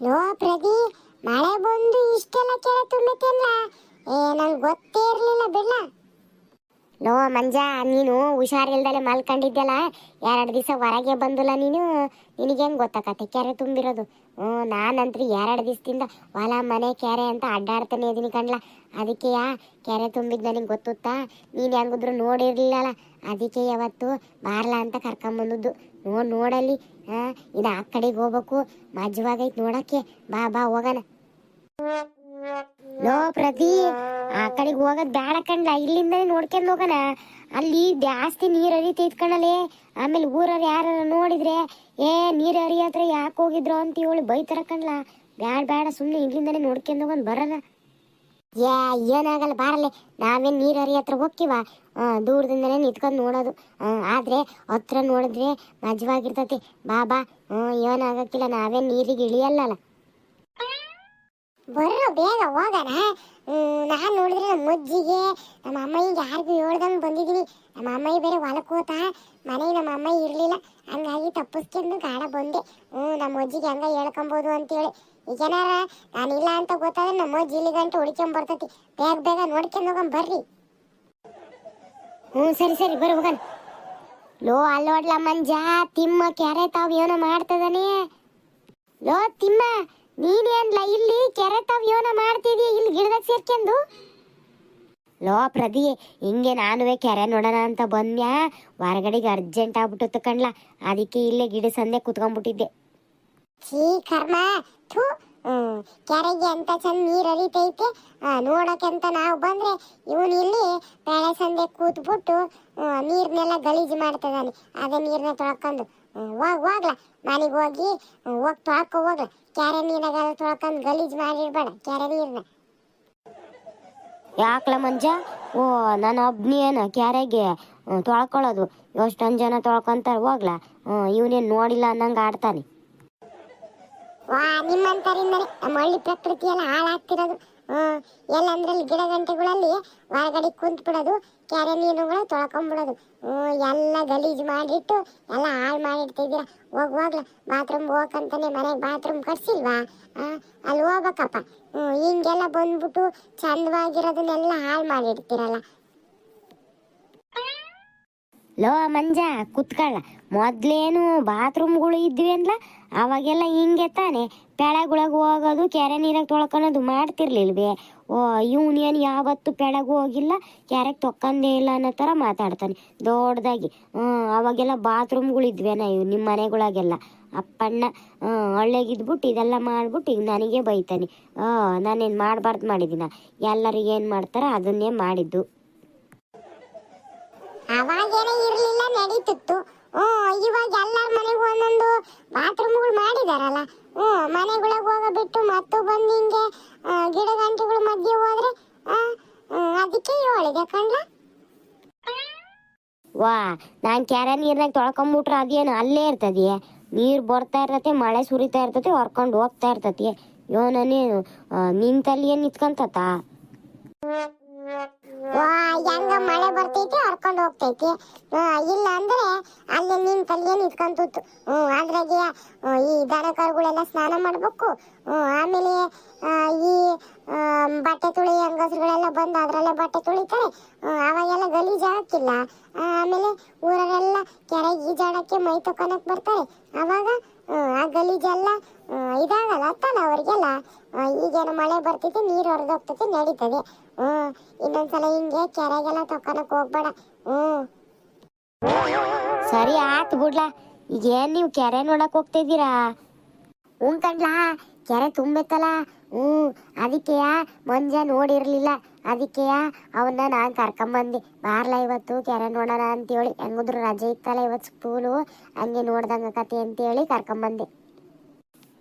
Low ಪ್ರದಿ ಮಳೆ ಬಂದು ಇಷ್ಟೆಲ್ಲ ಕೆರೆ ತುಂಬೈತಲ್ಲ ಏ, ನಂಗೆ ಗೊತ್ತೇ ಇರಲಿಲ್ಲ ಬಿಡ್ಲ? ಲೋ ಮಂಜ, ನೀನು ಹುಷಾರಿಲ್ದಲೆ ಮಲ್ಕೊಂಡಿದ್ದೆಲ್ಲ ಎರಡು ದಿವಸ ಹೊರಗೆ ಬಂದಿಲ್ಲ ನೀನು? ನಿನಗೆ ಹೆಂಗ್ ಗೊತ್ತಾಕತ್ತೆ ಕೆರೆ ತುಂಬಿರೋದು? ಹ್ಞೂ, ನಾನಂತ್ರಿ ಎರಡು ದಿವಸದಿಂದ ಹೊಲ, ಮನೆ, ಕೆರೆ ಅಂತ ಅಡ್ಡಾಡ್ತಾನೆ ಇದೀನಿ ಕಣ್ಲ. ಅದಕ್ಕೆ ಯಾ ಕೆರೆ ತುಂಬಿದ್ ನನಗೆ ಗೊತ್ತುತ್ತಾ? ನೀನು ಹೆಂಗಿದ್ರು ನೋಡಿರ್ಲಿಲ್ಲಲ್ಲ ಅದಕ್ಕೆ ಯಾವತ್ತು ಬಾರ್ಲಾ ಅಂತ ಕರ್ಕೊಂಬಂದದ್ದು. ನೋ, ನೋಡಲ್ಲಿ ಇದು ಆ ಕಡೆಗೆ ಹೋಗ್ಬೇಕು. ಮಜ್ವಾಗೈತೆ ನೋಡಕ್ಕೆ. ಬಾ ಬಾ, ಹೋಗೋಣ. ನೋ ಪ್ರತಿ, ಆ ಕಡೆಗೆ ಹೋಗೋದ್ ಬೇಡ ಕಣ್ಲ. ಇಲ್ಲಿಂದನೇ ನೋಡ್ಕೊಂಡ್ ಹೋಗೋಣ. ಅಲ್ಲಿ ಜಾಸ್ತಿ ನೀರ್ ಹರಿತೈತ್ ಕಣಲೆ. ಆಮೇಲೆ ಊರವ್ರು ಯಾರ ನೋಡಿದ್ರೆ, ಏ, ನೀರ್ ಹರಿಯತ್ರ ಯಾಕೆ ಹೋಗಿದ್ರು? ಅಂತ ಹೇಳಿ ಬೈತಾರ ಕಣ್ಲಾ. ಬ್ಯಾಡ ಬೇಡ ಸುಮ್ಮನೆ ಇಲ್ಲಿಂದನೇ ನೋಡ್ಕೊಂಡ್ ಹೋಗೋಣ ಬರೋಣ ಏ, ಏನಾಗಲ್ಲ ಬಾರಲೆ ನಾವೇನು ನೀರು ಹರಿ ಹತ್ರ ಹೋಗ್ತೀವ? ದೂರದಿಂದನೇ ನಿಂತ್ಕೊಂಡು ನೋಡೋದು. ಆದರೆ ಹತ್ರ ನೋಡಿದ್ರೆ ಮಜವಾಗಿರ್ತತಿ. ಬಾ ಬಾ. ಏನಾಗಕ್ಕಿಲ್ಲ, ನಾವೇನು ನೀರಿಗೆ ಇಳಿಯಲ್ಲಲ್ಲ. ಬರ್ರೋ, ಬೇಗ ಹೋಗೋಣ. ನಾನು ನೋಡಿದ್ರೆ ನಮ್ಮ ಅಜ್ಜಿಗೆ, ನಮ್ಮ ಅಮ್ಮಯ್ಯಗೆ ಯಾರಿಗೂ ಹೇಳ್ದಂಗೆ ಬಂದಿದ್ದೀನಿ ನಮ್ಮ ಅಮ್ಮಯ್ಯ ಬೇರೆ ಹೊಲಕ್ಕೆ ಮನೆ ನಮ್ಮ ಅಮ್ಮಯ್ಯ ಇರಲಿಲ್ಲ. ಹಂಗಾಗಿ ತಪ್ಪಿಸ್ಕೊಂಡು ಗಾಡ ಬಂದೆ. ಹ್ಞೂ ನಮ್ಮ ಅಜ್ಜಿಗೆ ಹಂಗೆ ಹೇಳ್ಕೊಬೋದು ಅಂತೇಳಿ. ಈಗೇನಾರ ನಾನಿಲ್ಲ ಅಂತ ಗೊತ್ತಾದ್ರೆ ನಮ್ಮ ಅಜ್ಜಿ ಇಲ್ಲಿ ಗಂಟೆ ಹುಡ್ಕೊಂಡ್ ಬರ್ತೈತಿ. ಬೇಗ ಬೇಗ ನೋಡ್ಕೊಂಡು ಹೋಗಂ ಬರ್ರಿ. ಹ್ಞೂ ಸರಿ ಸರಿ, ಬರ್ರಿ, ಹೋಗಣ. ಲೋ ಅಲ್ಲೋಡ್ಲ ಮಂಜ, ತಿಮ್ಮ, ಕ್ಯಾರೆ ತಾವು ಏನೋ ಮಾಡ್ತದಾನೆ. ಲೋ, ತಿಮ್ಮ. ನೀನೇನ್ಲ ಇಲ್ಲಿ ಕೆರೆ ತಾವ್ ಏನೋ ಮಾಡ್ತಿದೀಯ ಇಲ್ಲಿ ಗಿಡದಾಗ ಸೇರ್ಕೊಂಡು ಲೋ ಪ್ರದಿ ಹಿಂಗೆ ನಾನುವೆ ಕೆರೆ ನೋಡೋಣ ಅಂತ ಬಂದ್ಯಾ? ಹೊರಗಡೆಗೆ ಅರ್ಜೆಂಟ್ ಆಗ್ಬಿಟ್ಟು ಕಣ್ಲ. ಅದಕ್ಕೆ ಇಲ್ಲೇ ಗಿಡ ಸಂದೆ ಕುತ್ಕೊಂಡ್ಬಿಟ್ಟಿದ್ದೆ. ಛೀ ಕರ್ಮ, ಥೂ. ಕೆರೆಗೆ ಅಂತ ಚಂದ ನೀರು ಹರಿತೈತೆ. ನೋಡಕ್ಕೆ ಅಂತ ನಾವು ಬಂದ್ರೆ ಇವನು ಇಲ್ಲಿ ಬೆಳೆ ಸಂದೆ ಕೂತ್ಬಿಟ್ಟು ನೀರ್ನೆಲ್ಲ ಗಲೀಜು ಮಾಡ್ತದಾನೆ. ಅದೇ ನೀರನ್ನ ತೊಳ್ಕೊಂಡು ಹೋಗ್, ಹೋಗ್ಲ. ಮನೆಗೆ ಹೋಗಿ ಹೋಗಿ, ತೊಳ್ಕೊ ಹೋಗ್ಲ. ಕೆರೆ ನೀರಾಗ ತೊಳ್ಕೊಂಡು ಗಲೀಜು ಮಾಡಿರ್ಬೇಡ ಕ್ಯಾರೆ ನೀರ್ನ. ಯಾಕ್ಲ ಮಂಜ? ಓ ನಾನು ಒಬ್ನೇನ ಕ್ಯಾರೆಗೆ ತೊಳ್ಕೊಳ್ಳೋದು. ಎಷ್ಟೊಂದು ಜನ ತೊಳ್ಕೊಂತಾರೆ ಹೋಗ್ಲಾ? ಇವನೇನು ನೋಡಿಲ್ಲ ಅನ್ನಂಗೆ ಆಡ್ತಾನೆ. ವಾ ನಿಮ್ಮಂತರಿಂದ ನಮ್ಮ ಹಳ್ಳಿ ಪ್ರಕೃತಿ ಎಲ್ಲ ಹಾಳಾಗ್ತಿರೋದು. ಎಲ್ಲಂದ್ರಲ್ಲಿ ಗಿಡ ಗಂಟೆಗಳಲ್ಲಿ ಹೊರಗಡೆ ಕುಂತ್ ಬಿಡೋದು ಕೆರೆ ನೀರುಗಳು ತೊಳ್ಕೊಂಡ್ಬಿಡೋದು ಹ್ಮ್, ಎಲ್ಲ ಗಲೀಜು ಮಾಡಿಟ್ಟು, ಎಲ್ಲ ಹಾಳು ಮಾಡಿಡ್ತಿದ್ದೀರ ಹೋಗ್ ಹೋಗ್ಲ ಬಾತ್ರೂಮ್ ಹೋಗಕ್ಕಂತಾನೆ ಮನೆಗೆ ಬಾತ್ರೂಮ್ ಕಟ್ಸಿಲ್ವಾ ಅಲ್ಲಿ ಹೋಗ್ಬೇಕಪ್ಪ. ಹಿಂಗೆಲ್ಲ ಬಂದ್ಬಿಟ್ಟು ಚಂದವಾಗಿರೋದನ್ನೆಲ್ಲ ಹಾಳು ಮಾಡಿಡ್ತೀರಲ್ಲ. ಲೋ ಮಂಜ, ಕುತ್ಕೊಳ್ಳ. ಮೊದ್ಲೇನು ಬಾತ್ರೂಮ್ಗಳು ಇದ್ವಿ ಅಂದ್ಲ, ಅವಾಗೆಲ್ಲ ಹಿಂಗೆ ತಾನೆ. ಬೆಳಗುಳಗೆ ಹೋಗೋದು, ಕೆರೆ ನೀರಾಗ ತೊಳ್ಕೊಳೋದು ಮಾಡ್ತಿರ್ಲಿಲ್ವೇ? ಓ ಇವನೇನು ಯಾವತ್ತು ಬೆಳಗ್ಗೆ ಹೋಗಿಲ್ಲ, ಕೆರೆಗೆ ತೊಕ್ಕಂದೇ ಇಲ್ಲ ಅನ್ನೋ ಥರ ಮಾತಾಡ್ತಾನೆ. ದೊಡ್ಡದಾಗಿ ಹ್ಞೂ ಅವಾಗೆಲ್ಲ ಬಾತ್ರೂಮ್ಗಳು ಇದ್ವೇನ ಇವು ನಿಮ್ಮ ಮನೆಗಳಾಗೆಲ್ಲ. ಅಪ್ಪಣ್ಣ ಒಳ್ಳೆಗಿದ್ಬಿಟ್ಟು ಇದೆಲ್ಲ ಮಾಡ್ಬಿಟ್ಟು ಈಗ ನನಗೆ ಬೈತಾನೆ. ನಾನೇನು ಮಾಡಬಾರ್ದು ಮಾಡಿದ್ದೀನ ಎಲ್ಲರಿಗೆ ಏನು ಮಾಡ್ತಾರ ಅದನ್ನೇ ಮಾಡಿದ್ದು. ಅವಾಗೇನೆ ಇರ್ಲಿಲ್ಲ ನಡೀತಿತ್ತು. ಹ್ಮ್ ಇವಾಗ ಎಲ್ಲರ ಮನೆಗೂ ಒಂದೊಂದು ಬಾತ್ರೂಮ್ಗಳು ಮಾಡಿದಾರಲ್ಲ ಹ್ಮ್ ಮನೆಗಳಿಗೆ ಹೋಗ ಬಿಟ್ಟು ಮತ್ತು ಬಂದು ಹಿಂಗೆ ಗಿಡ ಗಂಟೆಗಳ ಮಧ್ಯೆ ಹೋದ್ರೆ ಅದಕ್ಕೆ ಹೇಳಿದೆ ಕಣ್ಲ? ವಾ, ನಾನು ಕೆರೆ ನೀರ್ನಾಗ ತೊಳ್ಕೊಂಬಿಟ್ರೆ ಅದೇನು, ಅಲ್ಲೇ ಇರ್ತದೆ. ನೀರು ಬರ್ತಾ ಇರ್ತತೆ ಮಳೆ ಸುರಿತಾ ಇರ್ತತೆ ಹೊರ್ಕೊಂಡು ಹೋಗ್ತಾ ಇರ್ತತಿ ಯೋನೇನು ನಿಂತಲ್ಲಿ ಏನು ನಿಂತ್ಕೊಂತತ? ವಾ ಹೆಂಗ ಮಳೆ ಬರ್ತೈತಿ, ಹರ್ಕೊಂಡು ಹೋಗ್ತೈತಿ. ಇಲ್ಲ ಅಂದ್ರೆ ಅಲ್ಲಿ ನಿಂತಲ್ಲಿ ನಿಂತ್ಕೊಂತುತ್ತು ಹ್ಮ್ ಅದ್ರಾಗೆ ಈ ದನ ಕರುಗಳೆಲ್ಲ ಸ್ನಾನ ಮಾಡ್ಬೇಕು. ಆಮೇಲೆ ಈ ಬಟ್ಟೆ ತುಳಿ ಹೆಂಗಸರುಗಳೆಲ್ಲ ಬಂದು ಅದ್ರಲ್ಲೇ ಬಟ್ಟೆ ತುಳಿತಾರೆ. ಅವಾಗೆಲ್ಲ ಗಲೀಜ್ ಹಾಕಿಲ್ಲ ಆಮೇಲೆ ಊರರೆಲ್ಲ ಕೆರೆ ಈಜಾಡಕ್ಕೆ ಮೈ ತಕೊಳಕ್ ಬರ್ತಾರೆ. ಅವಾಗ ಆ ಗಲೀಜೆಲ್ಲ ಇದಾಗಲ್ಲ ಅತ್ತಲ್ಲ ಅವ್ರಿಗೆಲ್ಲ. ಈಗೇನು ಮಳೆ ಬರ್ತೈತಿ ನೀರು ಹೊರದೋಗ್ತೈತಿ ನಡೀತದೆ. ಹ್ಮ್ ಇನ್ನೊಂದ್ಸಲ ಹಿಂಗೆ ಕೆರೆಗೆಲ್ಲ ತಕೊಳಕ್ ಹೋಗ್ಬೇಡ. ಹ್ಮ್ ಸರಿ ಆತ್ ಬಿಡ್ಲಾ, ಈಗ ಏನು ನೀವು ಕೆರೆ ನೋಡಕ್ ಹೋಗ್ತಿದ್ದೀರಾ? ಹ್ಞೂ ಕಂಡ್ಲಾ, ಕೆರೆ ತುಂಬೈತಲ್ಲ ಹ್ಞೂ ಅದಕ್ಕೆಯ ಮಂಜ ನೋಡಿರ್ಲಿಲ್ಲ. ಅದಕ್ಕೆಯ ಅವನ್ನ ನಾನು ಕರ್ಕೊಂಬಂದೆ. ಬಾರ್ಲ ಇವತ್ತು ಕೆರೆ ನೋಡೋಣ ಅಂತೇಳಿ. ಹೆಂಗಿದ್ರು ರಜೆ ಇತ್ತಲ್ಲ ಇವತ್ತು ಸ್ಕೂಲು. ಹಂಗೆ ನೋಡ್ದಂಗ ಕತೆ ಅಂತೇಳಿ ಕರ್ಕೊಂಬಂದೆ.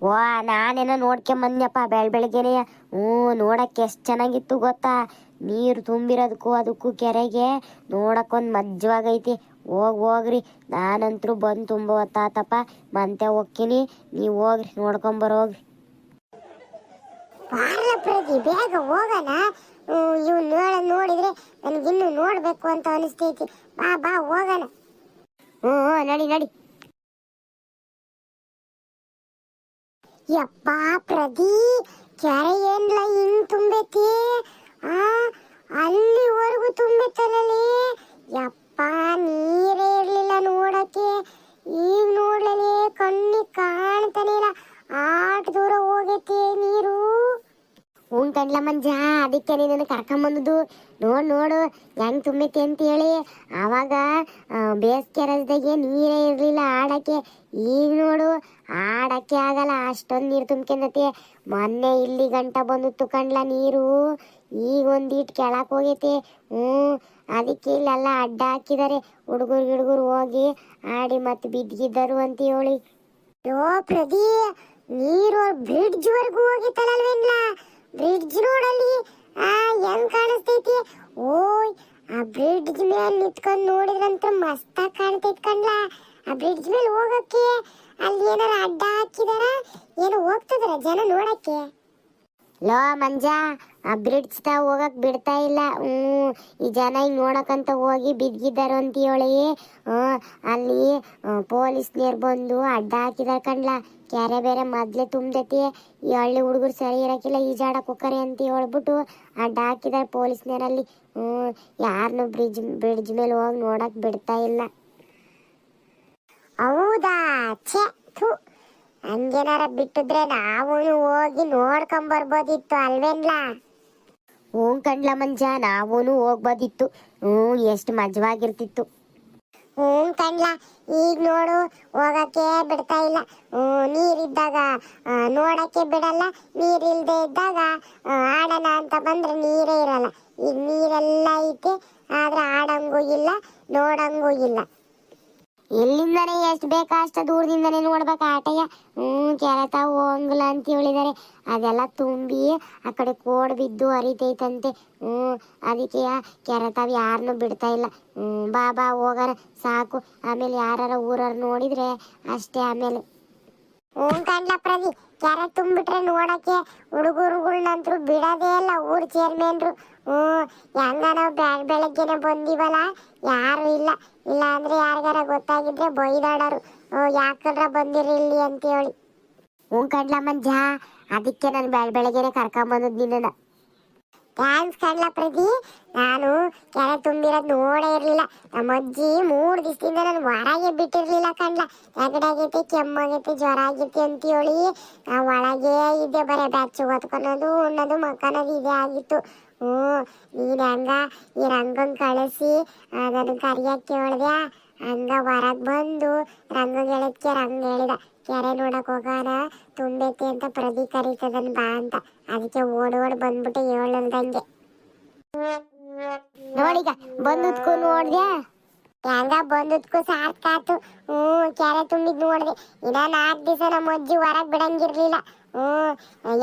ವಾ ನಾನೇನೋ ನೋಡ್ಕೊಂಬಂದ್ನಪ್ಪ ಬೆಳ ಬೆಳಗ್ಗೆನೆ ಹ್ಞೂ ನೋಡಕ್ಕೆ ಎಷ್ಟು ಚೆನ್ನಾಗಿತ್ತು ಗೊತ್ತಾ? ನೀರು ತುಂಬಿರೋದಕ್ಕೂ ಅದಕ್ಕೂ ಕೆರೆಗೆ. ನೋಡಕ್ಕೊಂದು ಮಜ್ಜವಾಗೈತಿ ಹೋಗ್ ಹೋಗ್ರಿ. ನಾನಂತರೂ ಬಂದು ತುಂಬ ಹೊತ್ತಾತಪ್ಪ ಮಂತೆ ಹೋಗ್ತೀನಿ. ನೀವು ಹೋಗ್ರಿ ನೋಡ್ಕೊಂಬರೋಗ್ರಿ ಬಾರ್ಲ ಪ್ರತಿ ಬೇಗ ಹೋಗೋಣ. ಇವ್ ನೋಡ ನೋಡಿದ್ರೆ ನನಗಿನ್ನು ನೋಡ್ಬೇಕು ಅಂತ ಅನಿಸ್ತೈತಿ. ಬಾ ಬಾ ಹೋಗೋಣ. ಹ್ಞೂ ನಡಿ ನಡಿ. ಯಪ್ಪ ಪ್ರದಿ ಕೆರೆ ಏನ್ಲ ಹಿಂಗ್ ತುಂಬೈತಿ? ಆ, ಅಲ್ಲಿವರೆಗೂ ತುಂಬಿತ್ತಲ್ಲೇ ಯಪ್ಪ, ನೀರೇ ಇರ್ಲಿಲ್ಲ ನೋಡಕ್ಕೆ. ಈಗ ನೋಡ್ಲೇ ಕಣ್ಣಿಗೆ ಕಾಣ್ತಾನೆ ಇಲ್ಲ. ಆಟ ದೂರ ಹೋಗೈತಿ ನೀರು. ಹ್ಞೂ ಕಂಡ್ಲ ಮಂಜ, ಅದಕ್ಕೆ ನೀನು ಕರ್ಕೊಂಬಂದದ್ದು ನೋಡು ನೋಡು, ಹೆಂಗ್ ತುಂಬೈತಿ ಅಂತ ಹೇಳಿ ಆವಾಗ ಬೇಸಿಗೆ ರಜದಾಗೆ ನೀರೇ ಇರಲಿಲ್ಲ ಆಡಕ್ಕೆ. ಈಗ ನೋಡು, ಆಡಕ್ಕೆ ಆಗಲ್ಲ, ಅಷ್ಟೊಂದು ನೀರು ತುಂಬ್ಕೊಂಡತಿ ಮೊನ್ನೆ ಇಲ್ಲಿ ಗಂಟ ಬಂದು ಕಂಡ್ಲ ನೀರು. ಈಗ ಒಂದಿಟ್ಟು ಕೆಳಕ್ ಹೋಗೈತಿ. ಹ್ಞೂ, ಅದಕ್ಕೆ ಇಲ್ಲೆಲ್ಲ ಅಡ್ಡ ಹಾಕಿದ್ದಾರೆ ಹುಡುಗರು, ಗಿಡುಗರು ಹೋಗಿ ಆಡಿ ಮತ್ತೆ ಬಿದ್ದಿದ್ದರು ಅಂತ ಹೇಳಿ ಯೋ ಪ್ರದಿ ನೀರು ಬ್ರಿಡ್ಜ್ವರೆಗೂ ಹೋಗಿತ್ತಲ್ಲ ಬ್ರಿಡ್ಜ್ ನೋಡಲ್ಲಿ? ಆ, ಹೆಂಗ್ ಕಾಣಿಸ್ತೈತಿ? ಓಯ್, ಆ ಬ್ರಿಡ್ಜ್ ಮೇಲೆ ನಿಂತ್ಕೊಂಡು ನೋಡಿದ್ರಂತ ಮಸ್ತ ಕಾಣ್ತೈತ್ ಕಣ್ಲ. ಆ ಬ್ರಿಡ್ಜ್ ಮೇಲೆ ಹೋಗಕ್ಕೆ ಅಲ್ಲಿ ಏನಾರ ಅಡ್ಡ ಹಾಕಿದಾರ? ಏನು ಹೋಗ್ತದ್ರ ಜನ ನೋಡಕ್ಕೆ? ಲೋ ಮಂಜ ಆ ಬ್ರಿಡ್ಜ್ ತ ಹೋಗಕ್ ಬಿಡ್ತಾ ಇಲ್ಲ. ಹ್ಮ್ ಈ ಜನ ಹಿಂಗೆ ನೋಡಕಂತ ಹೋಗಿ ಬಿದ್ದಿದ್ದಾರೆ ಅಂತ ಹೇಳಿ ಹ್ಮ್, ಅಲ್ಲಿ ಪೊಲೀಸ್ನವ್ರು ಬಂದು ಅಡ್ಡ ಹಾಕಿದಾರ ಕಣ್ಲ. ಕ್ಯಾರೆ ಬೇರೆ ಮೊದ್ಲೇ ತುಂಬದೈತಿ. ಈ ಹಳ್ಳಿ ಹುಡುಗರು ಸರಿ ಇರಕ್ಕಿಲ್ಲ ಈಜಾಡಕ್ಕೆ ಹೋಗ್ತಾರೆ ಅಂತ ಹೇಳ್ಬಿಟ್ಟು ಅಡ್ಡ ಹಾಕಿದಾರೆ ಪೊಲೀಸ್ನವರಲ್ಲಿ ಹ್ಮ್ ಯಾರನ್ನು ಬ್ರಿಡ್ಜ್ ಬ್ರಿಡ್ಜ್ ಮೇಲೆ ಹೋಗಿ ನೋಡಕ್ ಬಿಡ್ತಾ ಇಲ್ಲ. ಹೌದಾ? ಥು. ಹಂಗೇನಾರ ಬಿಟ್ಟಿದ್ರೆ ನಾವು ಹೋಗಿ ನೋಡ್ಕೊಂಬರ್ಬೋದಿತ್ತು ಅಲ್ವೇನ್ಲಾ? ಓಂ ಕಂಡ್ಲ ಮಂಜ ನಾವೂನು ಹೋಗ್ಬೋದಿತ್ತು. ಹ್ಞೂ, ಎಷ್ಟು ಮಜವಾಗಿರ್ತಿತ್ತು. ಹ್ಞೂ ಕಂಡ್ಲ ಈಗ ನೋಡು, ಹೋಗಕ್ಕೆ ಬಿಡ್ತಾ ಇಲ್ಲ. ಹ್ಞೂ, ನೀರಿದ್ದಾಗ ನೋಡಕ್ಕೆ ಬಿಡಲ್ಲ. ನೀರಿಲ್ಲದೆ ಇದ್ದಾಗ ಆಡೋಣ ಅಂತ ಬಂದ್ರೆ ನೀರೇ ಇರಲ್ಲ. ಈಗ ನೀರೆಲ್ಲ ಐತೆ, ಆದ್ರೆ ಆಡಂಗೂ ಇಲ್ಲ, ನೋಡಂಗೂ ಇಲ್ಲ. ಎಲ್ಲಿಂದನೇ ಎಷ್ಟು ಬೇಕಾ ಅಷ್ಟು ದೂರದಿಂದನೇ ನೋಡ್ಬೇಕು ಆಟಯ್ಯ. ಹ್ಞೂ ಕೆರೆತ ತಾವು ಹೋಗಂಗಿಲ್ಲ ಅಂತ ಹೇಳಿದ್ದಾರೆ ಅದೆಲ್ಲ ತುಂಬಿ ಆ ಕಡೆ ಕೋಡ್ ಬಿದ್ದು ಹರಿತೈತಂತೆ. ಹ್ಞೂ ಅದಕ್ಕೆ ಕೆರೆತಾವ್ ಯಾರನ್ನೂ ಬಿಡ್ತಾ ಇಲ್ಲ. ಹ್ಞೂ ಬಾಬಾ ಹೋಗಾರ ಸಾಕು. ಆಮೇಲೆ ಯಾರು ಊರವ್ರು ನೋಡಿದರೆ ಅಷ್ಟೇ ಆಮೇಲೆ. ಹ್ಞೂ ಕಂಡ್ಲ ಪ್ರದಿ ಕೆರೆ ತುಂಬಿಟ್ರೆ ನೋಡಕ್ಕೆ ಹುಡುಗರುಗಳ್ನಂತರೂ ಬಿಡೋದೇ ಇಲ್ಲ. ಊರ್ ಚೇರ್ಮನ್ರು ಹ್ಞೂ ಹೆಂಗ ನಾವು ಬೆಳ ಬೆಳಗ್ಗೆನೆ ಬಂದಿವಲ್ಲ, ಯಾರು ಇಲ್ಲ. ಇಲ್ಲ ಅಂದ್ರೆ ಯಾರಿಗಾರ ಗೊತ್ತಾಗಿದ್ರೆ ಬೈದಾಡೋರು. ಯಾಕಂದ್ರ ಬಂದಿರಿ ಇಲ್ಲಿ ಅಂತ ಹೇಳಿ ಹ್ಞೂ ಕಂಡ್ಲ ಮಂಜ ಅದಕ್ಕೆ ನಾನು ಬೆಳ ಬೆಳಗ್ಗೆನೆ ಕರ್ಕೊಂಬಂದದ್ದು ನಿನ್ನ ಥ್ಯಾಂಕ್ಸ್ ಕಣ್ಲ ಪ್ರತಿ. ನಾನು ಕೆರೆ ತುಂಬಿರೋದು ನೋಡೇ ಇರಲಿಲ್ಲ. ನಮ್ಮ ಅಜ್ಜಿ ಮೂರು ದಿವಸದಿಂದ ನಾನು ಹೊರಗೆ ಬಿಟ್ಟಿರಲಿಲ್ಲ ಕಣ್ಲ. ನೆಗಡಾಗೈತಿ ಕೆಮ್ಮಾಗೈತಿ ಜ್ವರ ಆಗೈತಿ ಅಂತೇಳಿ ನಾವು ಒಳಗೆ ಇದ್ದೆ, ಬರೀ ಬ್ಯಾಚ್ ಓದ್ಕೊಳೋದು, ಉಣ್ಣೋದು ಮಕ್ಕಳದು ಇದೇ ಆಗಿತ್ತು. ಹ್ಞೂ, ನೀನು ಹಂಗ, ಈ ರಂಗಂಗೆ ಕಳಿಸಿ ಅದನ್ನು ಕರಿಯಕ್ಕೆ ಹೇಳ್ದೆ ಹಂಗ ಹೊರಗೆ ಬಂದು ರಂಗ ಹೇಳಿದ್ಕೆ ರಂಗ ಹೇಳಿದ. ಕೆರೆ ನೋಡಕ್ ಹೋಗೋಣ ತುಂಬೈತಿ ಅಂತ ಪ್ರದಿ ಕರೀತದನ್ ಬಾ ಅಂತ. ಅದಕ್ಕೆ ಓಡ್ ಓಡ್ ಬಂದ್ಬಿಟ್ಟು ಹೇಳಲ್ದಂಗೆ ನೋಡಿಗ ಬಂದುದ್ಕು ನೋಡ್ದ್ಯಾ ಹೆಂಗ ಬಂದುದ್ಕು ಆತು. ಹ್ಮ್, ಕೆರೆ ತುಂಬಿದ್ ನೋಡ್ದೆ. ಇನ್ನ ನಾಲ್ಕು ದಿವಸ ನಮ್ಮ ಅಜ್ಜಿ ಹೊರಗ್ ಬಿಡಂಗಿರ್ಲಿಲ್ಲ. ಹ್ಞೂ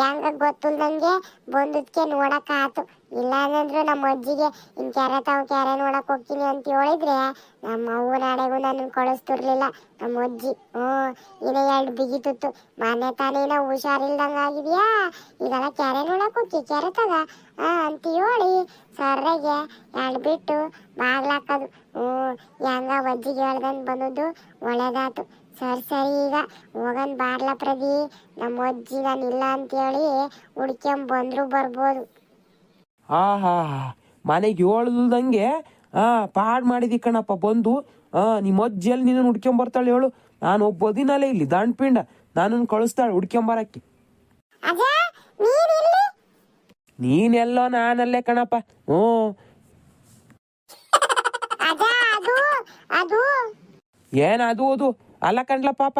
ಹೆಂಗ ಗೊತ್ತಿಲ್ದಂಗೆ ಬಂದದ್ಕೆ ನೋಡಕ್ ಆತು. ಇಲ್ಲ ಅಂದ್ರೆ ನಮ್ಮ ಅಜ್ಜಿಗೆ, ಇನ್ ಕೆರೆ ತಾವು ಕೆರೆ ನೋಡಕ್ ಹೋಗ್ತೀನಿ ಅಂತ ಹೇಳಿದ್ರೆ ನಮ್ಮ ಅವ್ವ ನಾಳೆಗೂ ನನ್ನ ಕಳಿಸ್ತಿರ್ಲಿಲ್ಲ, ನಮ್ಮ ಅಜ್ಜಿ. ಹ್ಮ್, ಇನ್ನ ಎರಡು ಬಿಗಿತಿತ್ತು ಮನೆ ತಾನೇನ ಹುಷಾರಿಲ್ದಂಗ ಆಗಿದ್ಯಾ ಇದೆಲ್ಲ ಕೆರೆ ನೋಡಕ್ ಹೋಗಿ ಕೆರೆ ತಗ? ಅಂತ ಹೇಳಿ. ಸರ್ರೆಗೆ ಎರಡು ಬಿಟ್ಟು ಬಾಗ್ಲಾಕದು ಹ್ಞೂ ಹೆಂಗ ಒಜ್ಜಿಗೆ ಹೇಳ್ದಂಗೆ ಬಂದದ್ದು ಒಳ್ಳೇದಾತು ಸರ್ ಸರಿ ಈಗ ಹೋಗನ್ ಬಾರ್ಲ ಪ್ರದಿ ನಮ್ಮ ಅಜ್ಜಿ ನಾನು ಇಲ್ಲ ಅಂತೇಳಿ ಹುಡ್ಕೊಂಡ್ ಬಂದ್ರು ಬರ್ಬೋದು. ಹಾ ಹಾ ಹಾ. ಮನೆಗೆ ಹೇಳ್ದಂಗೆ ಹಾ ಪಾಡ್ ಮಾಡಿದಿ ಕಣಪ್ಪ ಬಂದು. ಹಾ ನಿಮ್ಮ ಅಜ್ಜಿಯಲ್ಲಿ ಹುಡ್ಕೊಂಡ್ ಬರ್ತಾಳೆ ಹೇಳು. ನಾನು ಒಬ್ಬದಿನಲ್ಲೇ ಇಲ್ಲಿ ದಂಡ್ಪಿಂಡ. ನಾನು ಕಳಿಸ್ತಾಳೆ ಹುಡ್ಕೊಂಬರಕ್ಕೆ ಅಜ್ಜ ನೀನ್ ಇಲ್ಲಿ? ನೀನೆಲ್ಲೋ ನಾನಲ್ಲೇ ಕಣಪ್ಪ. ಹ್ಞೂ. ಏನ್ ಅದು ಅದು? ಅಲ್ಲ ಕಂಡ್ಲ ಪಾಪ.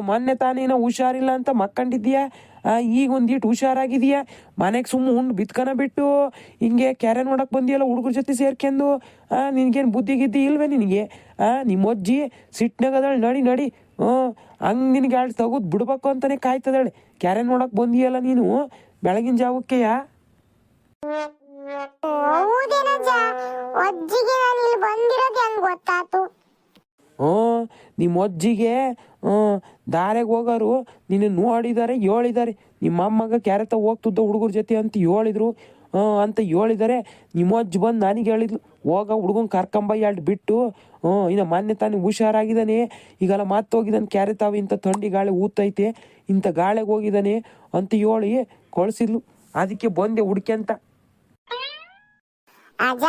ಮೊನ್ನೆ ತಾನೇನ ಹುಷಾರಿಲ್ಲ ಅಂತ ಮಕ್ಕಂಡಿದ್ಯಾ ಈಗ ಒಂದೀಟ್ ಹುಷಾರಾಗಿದೀಯಾ ಮನೆಗೆ ಸುಮ್ಮ ಉಂಡು ಬಿತ್ಕನ ಬಿಟ್ಟು ಹಿಂಗೆ ಕೆರೆ ನೋಡಕ್ ಬಂದಿಯಲ್ಲ ಹುಡುಗರ ಜೊತೆ ಸೇರ್ಕೊಂಡು ಆ, ನಿನ್ಗೇನ್ ಬುದ್ಧಿ ಗಿದ್ದಿ ಇಲ್ವೇ ನಿನಗೆ? ಆ ನಿಮ್ಮ ಅಜ್ಜಿ ಸಿಟ್ನಾಗದಾಳೆ ನಡಿ ನಡಿ. ಹ್ಞೂ ಹಂಗೆ ನಿನಗೆ ಎರಡು ತೆಗೆದು ಬಿಡ್ಬೇಕು ಅಂತಾನೆ ಕಾಯ್ತದಾಳೆ. ಕೆರೆ ನೋಡಕ್ ಬಂದಿಯಲ್ಲ ನೀನು? ಬೆಳಗಿನ ಜಾವಕ್ಕೆಯಾ? ಹೌದೇನಜ್ಜ? ಅಜ್ಜಿಗೆ ನಾನು ಇಲ್ಲಿ ಬಂದಿರೋದು ಹ್ಞೂ, ನಿಮ್ಮ ಅಜ್ಜಿಗೆ, ಹ್ಞೂ ದಾರೆಗೆ ಹೋಗೋರು ನಿನ್ನ ನೋಡಿದಾರೆ, ಹೇಳಿದಾರೆ. ನಿಮ್ಮ ಅಮ್ಮಗ ಕ್ಯಾರೆತ ಹೋಗ್ತಿದ್ದ ಹುಡುಗರ ಜೊತೆ ಅಂತ ಹೇಳಿದ್ರು. ಅಂತ ಹೇಳಿದಾರೆ. ನಿಮ್ಮ ಅಜ್ಜಿ ಬಂದು ನನಗೆ ಹೇಳಿದ್ಲು. ಹೋಗ ಹುಡುಗನ್ ಕರ್ಕೊಂಬ ಎರಡು ಬಿಟ್ಟು. ಹ್ಞೂ, ಇನ್ನು ಮೊನ್ನೆ ತಾನೆ ಹುಷಾರಾಗಿದ್ದಾನೆ. ಈಗೆಲ್ಲ ಮತ್ತೆ ಹೋಗಿದ್ದಾನೆ ಕ್ಯಾರೆ ತಾವು ಇಂಥ ಥಂಡಿ ಗಾಳಿ ಊತೈತೆ. ಇಂಥ ಗಾಳಿಗೆ ಹೋಗಿದ್ದಾನೆ ಅಂತ ಹೇಳಿ ಕೊಳ್ಸಿದ್ಲು. ಅದಕ್ಕೆ ಬಂದೆ ಹುಡ್ಕ್ಯಂತ ಅಜ್ಜ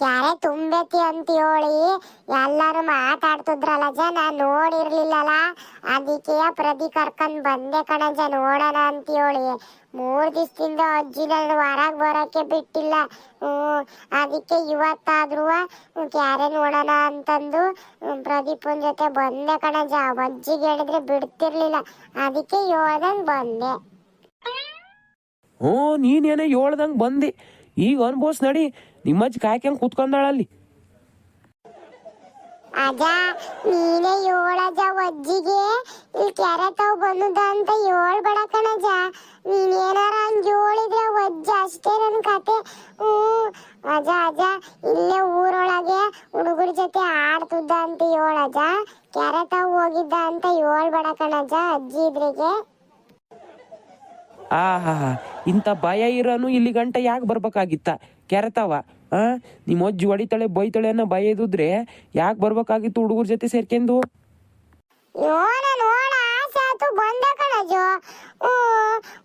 ಕ್ಯಾರೆ ತುಂಬೈತಿ ಅಂತ ಹೇಳಿ ಎಲ್ಲಾರು ಮಾತಾಡ್ತಿದ್ರಲ್ಲ ಅಜ್ಜ ನಾ ನೋಡಿರ್ಲಿಲ್ಲಲ್ಲ ಅದಕ್ಕೆ ಪ್ರದಿ ಕರ್ಕೊಂಡ್ ಬಂದೆ ಕಣಜ ನೋಡೋಣ ಅಂತ ಹೇಳಿ ಮೂರ್ ದಿವಸದಿಂದ ಅಜ್ಜಿ ನನ್ನ ಹೊರಗ್ ಬರೋಕ್ಕೆ ಬಿಟ್ಟಿಲ್ಲ. ಅದಕ್ಕೆ ಇವತ್ತಾದ್ರೂ ಕ್ಯಾರೆ ನೋಡೋಣ ಅಂತಂದು ಪ್ರದೀಪನ ಪ್ರದೀಪನ್ ಜೊತೆ ಬಂದೆ ಕಣಜ ಅಜ್ಜಿಗೆ ಹೇಳಿದ್ರೆ ಬಿಡ್ತಿರ್ಲಿಲ್ಲ. ಅದಕ್ಕೆ ಹೇಳ್ದಂಗೆ ಬಂದೆ. ಹ್ಞೂ, ನೀನೇನೇ ಹೇಳ್ದಂಗೆ ಬಂದೆ. ಈಗ ಅನ್ಬೋಸ್ ನಡಿ. ನಿಮ್ಮಜ್ಜಿ ಕಾಯ್ಕೊಂಡ್ ಕೂತ್ಕೊಂಡಾಳಲ್ಲಿ? ಅಲ್ಲಿ ನೀನೇ ಏಳಜ್ಜ ಅಜ್ಜಿಗೆ ಇಲ್ಲಿ ಕೆರೆ ತಾವ್ ಬಂದದ ಅಂತ ಹೇಳ್ಬೇಡ ಕಣಜ್ಜ. ನೀನ್ ಏನಾರ ಹಂಗ್ ಹೇಳಿದ್ರೆ ಅಜ್ಜ ಅಷ್ಟೇ ನನ್ ಕತೆ. ಹ್ಮ್ ಅಜ್ಜ ಅಜ್ಜ ಇಲ್ಲೇ ಊರೊಳಗೆ ಹುಡುಗರ ಜೊತೆ ಆಡ್ತಿದ್ದ ಅಂತ ಹೇಳಜ ಕೆರೆ ತಾವ್ ಹೋಗಿದ್ದ ಅಂತ ಹೇಳ್ಬೇಡ ಕಣಜ ಅಜ್ಜಿ ಇದ್ರಿಗೆ. ಆಹಾ ಇಂಥ ಭಯ ಇರೋನು ಇಲ್ಲಿ ಗಂಟ ಯಾಕೆ ಬರ್ಬೇಕಾಗಿತ್ತ? ಕೆರೆತಾವ. ನಿಮ್ಮ ಅಜ್ಜಿ ಹೊಡಿತಾಳೆ ಬೈತಾಳೆ ಅನ್ನೋ ಭಯ ಇದ್ರೆ ಯಾಕೆ ಬರ್ಬೇಕಾಗಿತ್ತು ಹುಡುಗರ ಜೊತೆ ಸೇರ್ಕೊಂಡು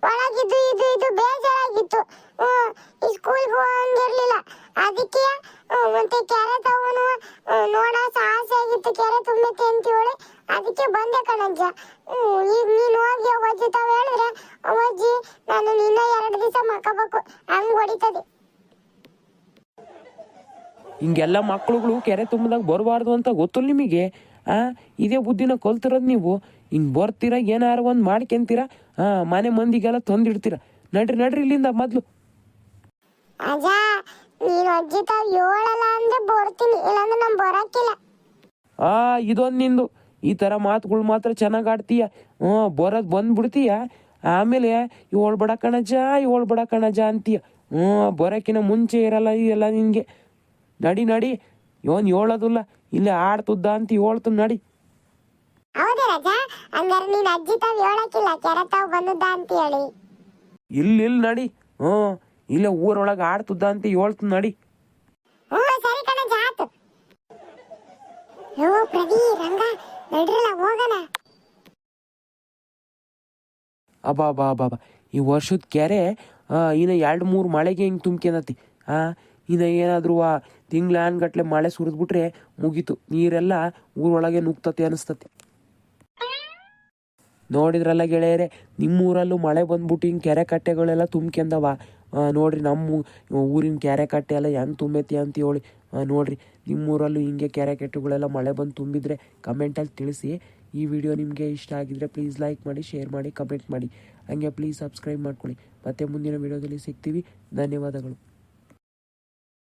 ಒಳಗಿದ್ದು ಇದು ಇದು ಬೇಜಾರಾಗಿತ್ತು. ಸ್ಕೂಲ್ಗೆ ಹೋಗಂಗಿರ್ಲಿಲ್ಲ. ಅದಕ್ಕೆ ಮತ್ತೆ ಕೆರೆ ತವನು ನೋಡ, ಆಸೆ ಆಗಿತ್ತು, ಕೆರೆ ಅಂತ ಹೇಳಿ. ಅದಕ್ಕೆ ಬಂದೆ ಕಣಜ್ಜ. ಈಗ ನೀನು ಹೋಗಿ ಅವಜ್ಜಿ ತಾವು ಹೇಳಿದ್ರೆ ಅವಜ್ಜಿ ನಾನು ನಿನ್ನ ಎರಡು ದಿವಸ ಮಕ್ಕಬೇಕು ಹಂಗೆ ಹೊಡಿತದೆ. ಹಿಂಗೆಲ್ಲ ಮಕ್ಳುಗಳು ಕೆರೆ ತುಂಬದಾಗ ಬರಬಾರ್ದು ಅಂತ ಗೊತ್ತು ನಿಮಗೆ? ಆ ಇದೇ ಬುದ್ಧಿನ ಕಲ್ತಿರೋದು ನೀವು. ಹಿಂಗೆ ಬರ್ತೀರ ಏನಾರು ಒಂದು ಮಾಡ್ಕೊಂತೀರಾ? ಆ ಮನೆ ಮಂದಿಗೆಲ್ಲ ತಂದಿಡ್ತೀರ? ನಡ್ರಿ ನಡ್ರಿ ಇಲ್ಲಿಂದ ಮೊದಲು. ಆ ಇದೊಂದು ನಿಂದು. ಈ ಥರ ಮಾತುಗಳು ಮಾತ್ರ ಚೆನ್ನಾಗಿ ಆಡ್ತೀಯ? ಹ್ಞೂ ಬರೋದು ಬಂದ್ಬಿಡ್ತೀಯ? ಆಮೇಲೆ ಇವಳು ಬಡ ಕಣಜ ಇವಳು ಬಡ ಕಣಜ ಅಂತೀಯ. ಹ್ಞೂ ಬರೋಕ್ಕಿಂತ ಮುಂಚೆ ಇರಲ್ಲ ಇದೆಲ್ಲ ನಿನಗೆ. ನಡಿ ನಡಿ. ಇವನ್ ಹೇಳೋದಿಲ್ಲ. ಇಲ್ಲೇ ಆಡ್ತುದ್ದ ಅಂತ ಹೇಳ್ತು ನಡಿ. ಹೌದೇ ರಾಜ. ಹಂಗಾರೆ ನೀನ್ ಅಜ್ಜಿ ತಾವ್ ಹೇಳಕ್ಕಿಲ್ಲ ಕೆರೆ ತಾವ್ ಬಂದದ್ದ ಅಂತ ಹೇಳಿ. ಇಲ್ಲಿ ಇಲ್ಲಿ ನಡಿ. ಹ್ಞೂ ಇಲ್ಲೇ ಊರೊಳಗೆ ಆಡ್ತುದ್ದ ಅಂತ ಹೇಳ್ತು ನಡಿ. ಹ್ಞೂ ಸರಿ ಕಣ ಜಾತು ಯೋ ಪ್ರದಿ ರಂಗ ನಡ್ರಲ್ಲ ಹೋಗೋಣ. ಅಬ್ಬಾ ಬಾ ಬಾ ಈ ವರ್ಷದ ಕೆರೆ ಇನ್ನ ಎರಡು ಮೂರು ಮಳೆಗೆ ಹಿಂಗೆ ತುಂಬ್ಕೊಂಡತಿ ಆ ಇನ್ನು ಏನಾದರೂ ಆ ತಿಂಗಳ ಗಟ್ಟಲೆ ಮಳೆ ಸುರಿದ್ಬಿಟ್ರೆ ಮುಗೀತು. ನೀರೆಲ್ಲ ಊರೊಳಗೆ ನುಗ್ತತೆ ಅನಿಸ್ತತಿ. ನೋಡಿದ್ರಲ್ಲ ಗೆಳೆಯರೆ, ನಿಮ್ಮೂರಲ್ಲೂ ಮಳೆ ಬಂದ್ಬಿಟ್ಟು ಹಿಂಗೆ ಕೆರೆ ಕಟ್ಟೆಗಳೆಲ್ಲ ತುಂಬ್ಕೊಂಡವ ನೋಡ್ರಿ ನಮ್ಮ ಊರಿನ ಕೆರೆ ಕಟ್ಟೆ ಎಲ್ಲ ಹೆಂಗೆ ತುಂಬೈತಿ ಅಂತ ಹೇಳಿ ನೋಡ್ರಿ. ನಿಮ್ಮೂರಲ್ಲೂ ಹಿಂಗೆ ಕೆರೆ ಕಟ್ಟೆಗಳೆಲ್ಲ ಮಳೆ ಬಂದು ತುಂಬಿದ್ರೆ ಕಮೆಂಟಲ್ಲಿ ತಿಳಿಸಿ. ಈ ವಿಡಿಯೋ ನಿಮಗೆ ಇಷ್ಟ ಆಗಿದ್ರೆ ಪ್ಲೀಸ್ ಲೈಕ್ ಮಾಡಿ ಶೇರ್ ಮಾಡಿ ಕಮೆಂಟ್ ಮಾಡಿ. ಹಂಗೆ ಪ್ಲೀಸ್ ಸಬ್ಸ್ಕ್ರೈಬ್ ಮಾಡ್ಕೊಳ್ಳಿ. ಮತ್ತೆ ಮುಂದಿನ ವಿಡಿಯೋದಲ್ಲಿ ಸಿಗ್ತೀವಿ. ಧನ್ಯವಾದಗಳು.